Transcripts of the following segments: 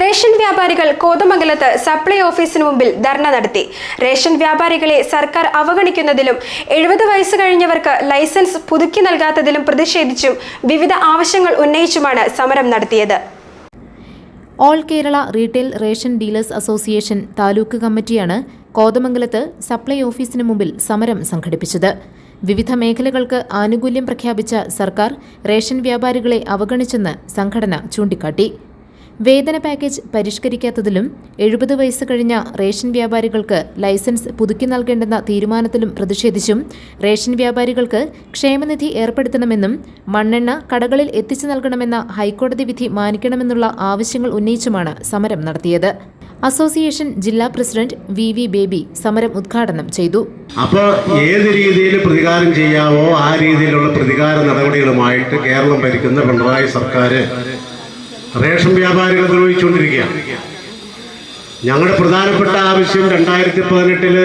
Ration വ്യാപാരികൾ കോതമംഗലത്ത് supply ഓഫീസിന് മുമ്പിൽ ധർണ നടത്തി. റേഷൻ വ്യാപാരികളെ സർക്കാർ അവഗണിക്കുന്നതിലും എഴുപത് വയസ്സ് കഴിഞ്ഞവർക്ക് ലൈസൻസ് പുതുക്കി നൽകാത്തതിലും പ്രതിഷേധിച്ചും വിവിധ ആവശ്യങ്ങൾ ഉന്നയിച്ചുമാണ് സമരം നടത്തിയത്. All Kerala retail ration dealers association taluk കമ്മിറ്റിയാണ് കോതമംഗലത്ത് സപ്ലൈ ഓഫീസിന് മുമ്പിൽ സമരം സംഘടിപ്പിച്ചത്. വിവിധ മേഖലകൾക്ക് ആനുകൂല്യം പ്രഖ്യാപിച്ച സർക്കാർ റേഷൻ വ്യാപാരികളെ അവഗണിച്ചെന്ന് സംഘടന ചൂണ്ടിക്കാട്ടി. വേതന പാക്കേജ് പരിഷ്കരിക്കാത്തതിലും എഴുപത് വയസ്സ് കഴിഞ്ഞ റേഷൻ വ്യാപാരികൾക്ക് ലൈസൻസ് പുതുക്കി നൽകേണ്ടെന്ന തീരുമാനത്തിലും പ്രതിഷേധിച്ചും റേഷൻ വ്യാപാരികൾക്ക് ക്ഷേമനിധി ഏർപ്പെടുത്തണമെന്നും മണ്ണെണ്ണ കടകളിൽ എത്തിച്ചു നൽകണമെന്ന ഹൈക്കോടതി വിധി മാനിക്കണമെന്നുള്ള ആവശ്യങ്ങൾ ഉന്നയിച്ചുമാണ് സമരം നടത്തിയത്. അസോസിയേഷൻ ജില്ലാ പ്രസിഡന്റ് വി വി ബേബി സമരം ഉദ്ഘാടനം ചെയ്തു. അപ്പോൾ ഏത് രീതിയിൽ പ്രതികാരം ചെയ്യാവോ ആ രീതിയിലുള്ള പ്രതികാര നടപടികളുമായിട്ട് കേരളം ഭരിക്കുന്ന പിണറായി സർക്കാർ റേഷൻ വ്യാപാരികളെ ദ്രോഹിച്ചുകൊണ്ടിരിക്കുകയാണ് ഞങ്ങളുടെ പ്രധാനപ്പെട്ട ആവശ്യം രണ്ടായിരത്തി പതിനെട്ടിൽ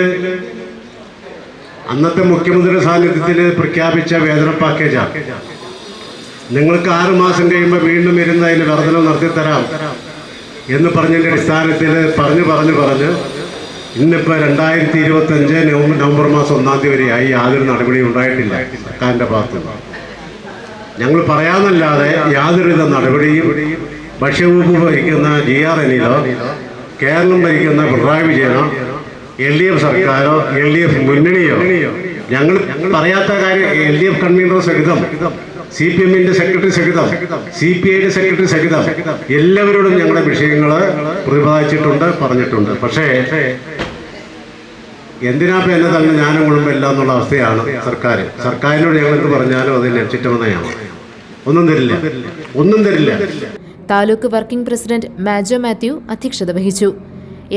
അന്നത്തെ മുഖ്യമന്ത്രിയുടെ സാന്നിധ്യത്തിൽ പ്രഖ്യാപിച്ച വേതന പാക്കേജാണ്. നിങ്ങൾക്ക് ആറു മാസം കഴിയുമ്പോൾ വീണ്ടും ഇരുന്ന് അതിന് വർധനം നടത്തിത്തരാം എന്ന് പറഞ്ഞതിന്റെ അടിസ്ഥാനത്തിൽ പറഞ്ഞു പറഞ്ഞു പറഞ്ഞ് ഇന്നിപ്പോൾ രണ്ടായിരത്തി ഇരുപത്തഞ്ച് നവംബർ നവംബർ മാസം ഒന്നാം തീയതി ആയി യാതൊരു നടപടിയും ഉണ്ടായിട്ടില്ല സർക്കാരിന്റെ ഭാഗത്തുനിന്ന് ഞങ്ങൾ പറയാമെന്നല്ലാതെ യാതൊരുവിധ നടപടിയും ഭക്ഷ്യവകുപ്പ് ഭരിക്കുന്ന ജി ആർ അനിലോ കേരളം ഭരിക്കുന്ന പിണറായി വിജയനോ എൽ ഡി എഫ് സർക്കാരോ എൽ ഡി എഫ് മുന്നണിയോ ഞങ്ങൾ പറയാത്ത കാര്യം എൽ ഡി എഫ് കൺവീനർ സഹിതം സി പി എമ്മിന്റെ സെക്രട്ടറി സഹിതം സി പി ഐയുടെ സെക്രട്ടറി സഹിതം എല്ലാവരോടും ഞങ്ങളുടെ വിഷയങ്ങൾ പ്രതിപാദിച്ചിട്ടുണ്ട് പറഞ്ഞിട്ടുണ്ട്. പക്ഷേ എന്തിനാപ്പ എന്നെ തന്നെ ഞാനും കുടുംബമില്ല എന്നുള്ള അവസ്ഥയാണ് സർക്കാർ സർക്കാരിനോട് ഞങ്ങൾ എന്ത് പറഞ്ഞാലും അത് ലക്ഷ്യമെന്നയാണ് ഒന്നും തരില്ല. ഒന്നും തരില്ല. Taluk working president Majo Mathew അധ്യക്ഷത വഹിച്ചു.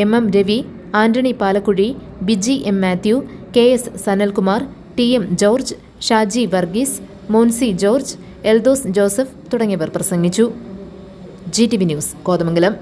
M M Ravi Antony Palakuzhi Biji M Mathew K S Sanalkumar T M George Shaji Varghese Monsi George Eldhose Joseph തുടങ്ങിയവർ പ്രസംഗിച്ചു. G T V news Kothamangalam.